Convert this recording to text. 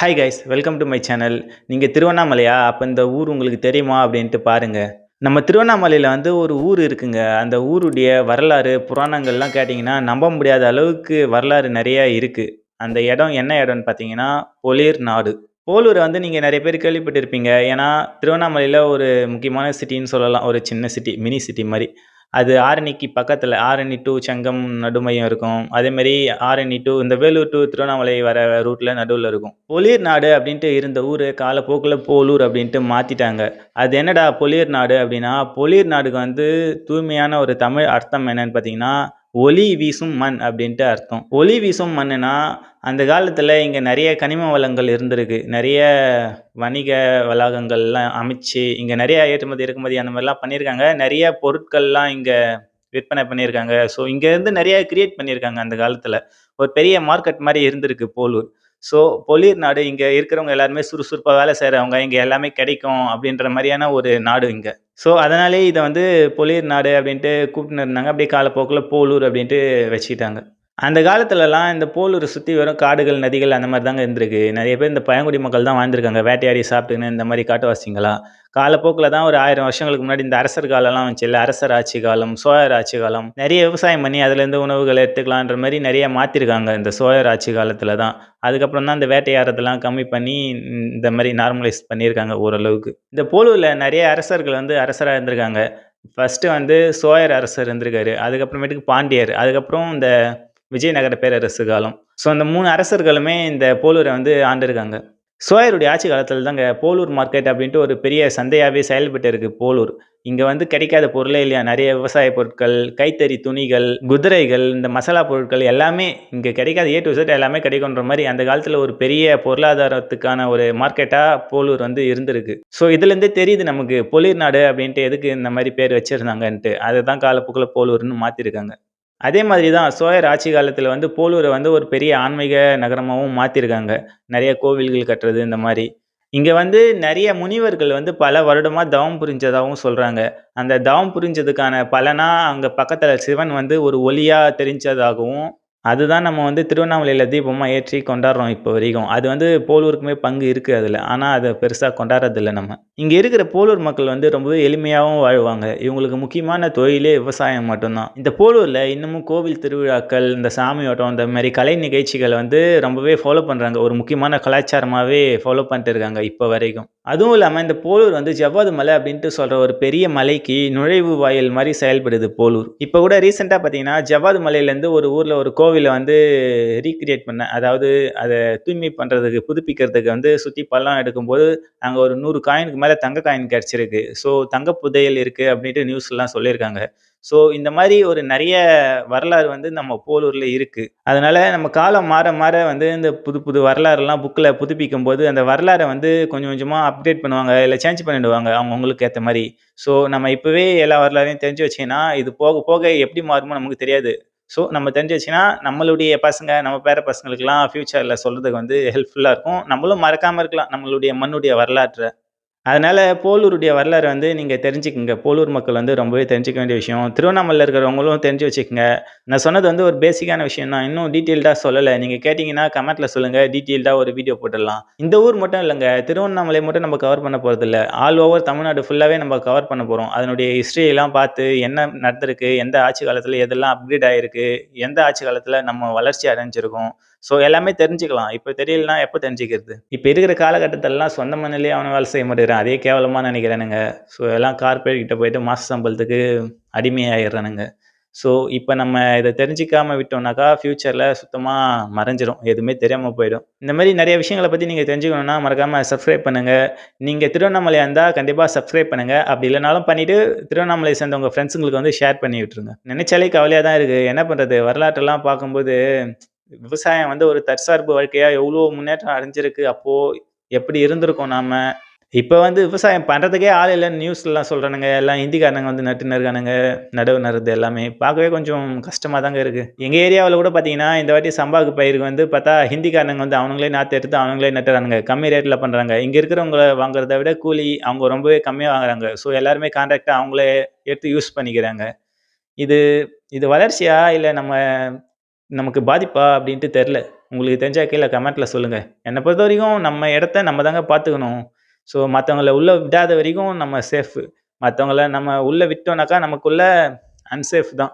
Hi guys welcome to my channel நீங்கள் திருவண்ணாமலையா? அப்போ இந்த ஊர் உங்களுக்கு தெரியுமா அப்படின்ட்டு பாருங்கள் நம்ம திருவண்ணாமலையில் வந்து ஒரு ஊர் இருக்குங்க. அந்த ஊருடைய வரலாறு புராணங்கள்லாம் கேட்டிங்கன்னா நம்ப முடியாத அளவுக்கு வரலாறு நிறையா இருக்குது அந்த இடம் என்ன இடம்னு பார்த்தீங்கன்னா பொலிர் நாடு. போலூரை வந்து நீங்கள் நிறைய பேர் கேள்விப்பட்டிருப்பீங்க. ஏன்னா திருவண்ணாமலையில் ஒரு முக்கியமான சிட்டின்னு சொல்லலாம். ஒரு சின்ன சிட்டி மினி சிட்டி மாதிரி. அது ஆரணிக்கு பக்கத்தில் ஆரணி டு செங்கம் நடுமையம் இருக்கும். அதேமாரி ஆரணி டு இந்த வேலூர் டு திருவண்ணாமலை வர ரூட்டில் நடுவில் இருக்கும். பொலியர் நாடு அப்படின்ட்டு இருந்த ஊர் காலப்போக்கில் போலூர் அப்படின்ட்டு மாற்றிட்டாங்க அது என்னடா பொலியர் நாடு அப்படின்னா பொலியர் நாடுக்கு வந்து தூய்மையான ஒரு தமிழ் அர்த்தம் என்னன்னு பார்த்தீங்கன்னா ஒளி வீசும் மண் அப்படின்ட்டு அர்த்தம். ஒளி வீசும் மண்ணுனா அந்த காலத்தில் இங்கே நிறைய கனிம வளங்கள் இருந்திருக்கு. நிறைய வணிக வளாகங்கள்லாம் அமைச்சு இங்கே நிறைய ஏற்றுமதி இறக்குமதி அந்த மாதிரிலாம் பண்ணியிருக்காங்க. நிறைய பொருட்கள்லாம் இங்கே விற்பனை பண்ணியிருக்காங்க. ஸோ இங்கேருந்து நிறைய கிரியேட் பண்ணியிருக்காங்க அந்த காலத்தில். ஒரு பெரிய மார்க்கெட் மாதிரி இருந்திருக்கு போலூர். ஸோ பொலிர் நாடு இங்கே இருக்கிறவங்க எல்லாருமே சுறுசுறுப்பாக வேலை செய்கிறவங்க இங்கே எல்லாமே கிடைக்கும் அப்படின்ற மாதிரியான ஒரு நாடு இங்கே. ஸோ அதனாலே இதை வந்து பொலிர் நாடு அப்படின்ட்டு கூப்பிட்டுன்னு இருந்தாங்க. அப்படியே காலப்போக்கில் போலூர் அப்படின்ட்டு வச்சுக்கிட்டாங்க. அந்த காலத்துலலாம் இந்த போலூரை சுற்றி வெறும் காடுகள் நதிகள் அந்த மாதிரி தாங்க இருந்திருக்கு. நிறைய பேர் இந்த பழங்குடி மக்கள் தான் வாழ்ந்திருக்காங்க. வேட்டையாடி சாப்பிட்டுன்னு இந்த மாதிரி காட்டுவாசிங்களா? காலப்போக்கில் தான் ஒரு ஆயிரம் வருஷங்களுக்கு முன்னாடி இந்த அரசர் காலம்லாம் வந்துச்சு இல்லை? அரசர் ஆட்சி காலம் சோழர் ஆட்சி காலம். நிறைய விவசாயம் பண்ணி அதுலேருந்து உணவுகள் எடுத்துக்கலான்ற மாதிரி நிறைய மாற்றிருக்காங்க இந்த சோழர் ஆட்சி காலத்தில் தான். அதுக்கப்புறம் தான் இந்த வேட்டையாடுறதெல்லாம் கம்மி பண்ணி இந்த மாதிரி நார்மலைஸ் பண்ணியிருக்காங்க ஓரளவுக்கு. இந்த போலூரில் நிறைய அரசர்கள் வந்து அரசராக இருந்திருக்காங்க. ஃபஸ்ட்டு வந்து சோழர் அரசர் இருந்திருக்காரு. அதுக்கப்புறமேட்டுக்கு பாண்டியர். அதுக்கப்புறம் இந்த விஜயநகர பேரரசு காலம். ஸோ அந்த மூணு அரசர்களுமே இந்த போலூரை வந்து ஆண்டிருக்காங்க. சோயருடைய ஆட்சி காலத்தில் தாங்க போலூர் மார்க்கெட் அப்படின்ட்டு ஒரு பெரிய சந்தையாகவே செயல்பட்டு இருக்கு போலூர். இங்கே வந்து கிடைக்காத பொருளே இல்லையா? நிறைய விவசாய பொருட்கள் கைத்தறி துணிகள் குதிரைகள் இந்த மசாலா பொருட்கள் எல்லாமே இங்கே கிடைக்காத ஏ டு Z எல்லாமே கிடைக்குன்ற மாதிரி அந்த காலத்தில் ஒரு பெரிய பொருளாதாரத்துக்கான ஒரு மார்க்கெட்டாக போலூர் வந்து இருந்திருக்கு. ஸோ இதுலேருந்தே தெரியுது நமக்கு பொலிர் நாடு அப்படின்ட்டு எதுக்கு இந்த மாதிரி பேர் வச்சுருந்தாங்கன்ட்டு. அதை தான் காலப்போக்கில் போலூர்னு மாற்றிருக்காங்க அதே மாதிரி தான் சோழர் ஆட்சி காலத்தில் வந்து போலூரை வந்து ஒரு பெரிய ஆன்மீக நகரமாகவும் மாற்றிருக்காங்க நிறைய கோவில்கள் கட்டுறது இந்த மாதிரி. இங்கே வந்து நிறைய முனிவர்கள் வந்து பல வருடமாக தவம் புரிஞ்சதாகவும் சொல்கிறாங்க அந்த தவம் புரிஞ்சதுக்கான பலனாக அங்கே பக்கத்தில் சிவன் வந்து ஒரு ஒளியாக தெரிஞ்சதாகவும் அதுதான் நம்ம வந்து திருவண்ணாமலையில் தீபமாக ஏற்றி கொண்டாடுறோம் இப்போ வரைக்கும். அது வந்து போலூருக்குமே பங்கு இருக்குது அதில். ஆனால் அதை பெருசாக கொண்டாடுறதில்ல நம்ம. இங்கே இருக்கிற போலூர் மக்கள் வந்து ரொம்பவே எளிமையாகவும் வாழ்வாங்க. இவங்களுக்கு முக்கியமான தொழிலே விவசாயம் மட்டும்தான். இந்த போலூரில் இன்னமும் கோவில் திருவிழாக்கள் இந்த சாமி ஓட்டம் இந்த மாதிரி கலை நிகழ்ச்சிகளை வந்து ரொம்பவே ஃபாலோ பண்ணுறாங்க ஒரு முக்கியமான கலாச்சாரமாகவே ஃபாலோ பண்ணிட்டு இருக்காங்க இப்போ வரைக்கும். அதுவும் இல்லாமல் இந்த போலூர் வந்து ஜவ்வாது மலை அப்படின்ட்டு சொல்கிற ஒரு பெரிய மலைக்கு நுழைவு வாயில் மாதிரி செயல்படுது போலூர். இப்போ கூட ரீசெண்டாக பார்த்தீங்கன்னா ஜவ்வாது மலையிலேருந்து ஒரு ஊரில் ஒரு கோவில் வந்து ரீக்ரியேட் பண்ணேன் அதாவது அதை தூய்மை பண்ணுறதுக்கு புதுப்பிக்கிறதுக்கு வந்து சுற்றி பள்ளம் எடுக்கும்போது அங்கே ஒரு நூறு காயினுக்கு மேலே தங்க காயின் கிடச்சிருக்கு. ஸோ தங்க புதையல் இருக்குது அப்படின்ட்டு நியூஸ்லாம் சொல்லியிருக்காங்க. ஸோ இந்த மாதிரி ஒரு நிறைய வரலாறு வந்து நம்ம போலூரில் இருக்குது அதனால் நம்ம காலம் மாற மாற வந்து இந்த புது புது வரலாறுலாம் புக்கில் புதுப்பிக்கும் போது அந்த வரலாறை வந்து கொஞ்சம் கொஞ்சமாக அப்டேட் பண்ணுவாங்க இல்லை சேஞ்ச் பண்ணிடுவாங்க அவங்கவுங்களுக்கு ஏற்ற மாதிரி. ஸோ நம்ம இப்போவே எல்லா வரலாறையும் தெரிஞ்சு வச்சிங்கன்னா இது போக போக எப்படி மாறுமோ நமக்கு தெரியாது. ஸோ நம்ம தெரிஞ்சு வச்சுன்னா நம்மளுடைய பசங்க நம்ம பேர பசங்களுக்கெல்லாம் ஃப்யூச்சரில் சொல்கிறதுக்கு வந்து ஹெல்ப்ஃபுல்லாக இருக்கும். நம்மளும் மறக்காமல் இருக்கலாம். நம்மளுடைய மண்ணுடைய வரலாற்றை. அதனால் போலூருடைய வரலாறு வந்து நீங்கள் தெரிஞ்சுக்கங்க. போலூர் மக்கள் வந்து ரொம்பவே தெரிஞ்சிக்க வேண்டிய விஷயம். திருவண்ணாமலையில் இருக்கிறவங்களும் தெரிஞ்சு வச்சுக்கோங்க. நான் சொன்னது வந்து ஒரு பேசிக்கான விஷயம் தான். இன்னும் டீட்டெயில்டாக சொல்லலை. நீங்கள் கேட்டிங்கன்னா கமெண்ட்டில் சொல்லுங்கள் டீட்டெயில்டாக ஒரு வீடியோ போட்டுடலாம். இந்த ஊர் மட்டும் இல்லைங்க. திருவண்ணாமலை மட்டும் நம்ம கவர் பண்ண போகிறதில்ல ஆல் ஓவர் தமிழ்நாடு ஃபுல்லாகவே நம்ம கவர் பண்ண போகிறோம் அதனுடைய ஹிஸ்ட்ரியெல்லாம் பார்த்து என்ன நடந்திருக்கு எந்த ஆட்சி காலத்தில் எதெல்லாம் அப்கிரேட் ஆகிருக்கு எந்த ஆட்சி காலத்தில் நம்ம வளர்ச்சி அடைஞ்சிருக்கோம். ஸோ எல்லாமே தெரிஞ்சுக்கலாம். இப்போ தெரியலனா எப்போ தெரிஞ்சுக்கிறது? இப்போ இருக்கிற காலகட்டத்திலலாம் சொந்த மண்ணிலே அவனை வேலை செய்ய அதே கேவலமாக நினைக்கிறேனுங்க. ஸோ எல்லாம் கார்பரேட் கிட்ட போயிட்டு மாச சம்பளத்துக்கு அடிமையாயிடுறானுங்க. ஸோ இப்போ நம்ம இதை தெரிஞ்சிக்காமல் விட்டோம்னாக்கா ஃப்யூச்சரில் சுத்தமாக மறைஞ்சிரும். எதுவுமே தெரியாமல் போயிடும். இந்த மாதிரி நிறைய விஷயங்களை பற்றி நீங்கள் தெரிஞ்சுக்கணுன்னா மறக்காமல் சப்ஸ்கிரைப் பண்ணுங்கள் நீங்கள் திருவண்ணாமலையாக இருந்தால் கண்டிப்பாக சப்ஸ்கிரைப் பண்ணுங்கள் அப்படி இல்லைனாலும் பண்ணிவிட்டு திருவண்ணாமலை சேர்ந்த உங்கள் ஃப்ரெண்ட்ஸுங்களுக்கு வந்து ஷேர் பண்ணி விட்டுருங்க. நினைச்சாலே கவலையாக தான் இருக்குது என்ன பண்ணுறது வரலாற்றெல்லாம் பார்க்கும்போது விவசாயம் வந்து ஒரு தற்சார்பு வாழ்க்கையாக எவ்வளோ முன்னேற்றம் அடைஞ்சிருக்கு. அப்போது எப்படி இருந்திருக்கோம் நாம்? இப்போ வந்து விவசாயம் பண்ணுறதுக்கே ஆள் இல்லைன்னு நியூஸ்லாம் சொல்கிறானுங்க எல்லாம் ஹிந்திக்காரனுங்க வந்து நட்டு நறுக்கானுங்க நடவு நடுறது எல்லாமே பார்க்கவே கொஞ்சம் கஷ்டமாக தாங்க இருக்குது எங்கள் ஏரியாவில் கூட பார்த்தீங்கன்னா இந்த வாட்டி சம்பாக்கு பயிருக்கு வந்து பார்த்தா ஹிந்திக்காரனுங்க வந்து அவனுங்களே நாற்று எடுத்து அவனுங்களே நட்டுறானுங்க. கம்மி ரேட்டில் பண்ணுறாங்க இங்கே இருக்கிறவங்களை வாங்குறத விட கூலி அவங்க ரொம்பவே கம்மியாக வாங்குறாங்க. ஸோ எல்லாருமே கான்ட்ராக்டாக அவங்களே எடுத்து யூஸ் பண்ணிக்கிறாங்க. இது இது வளர்ச்சியா இல்லை நம்ம நமக்கு பாதிப்பா அப்படின்ட்டு தெரில உங்களுக்கு தெரிஞ்சா கீழே கமெண்ட்டில் சொல்லுங்கள் என்னை பொறுத்த வரைக்கும் நம்ம இடத்த நம்ம தாங்க பார்த்துக்கணும். ஸோ மற்றவங்கள உள்ளே விடாத வரைக்கும் நம்ம சேஃபு மற்றவங்கள நம்ம உள்ளே விட்டோம்னாக்கா நமக்குள்ளே அன்சேஃப் தான்.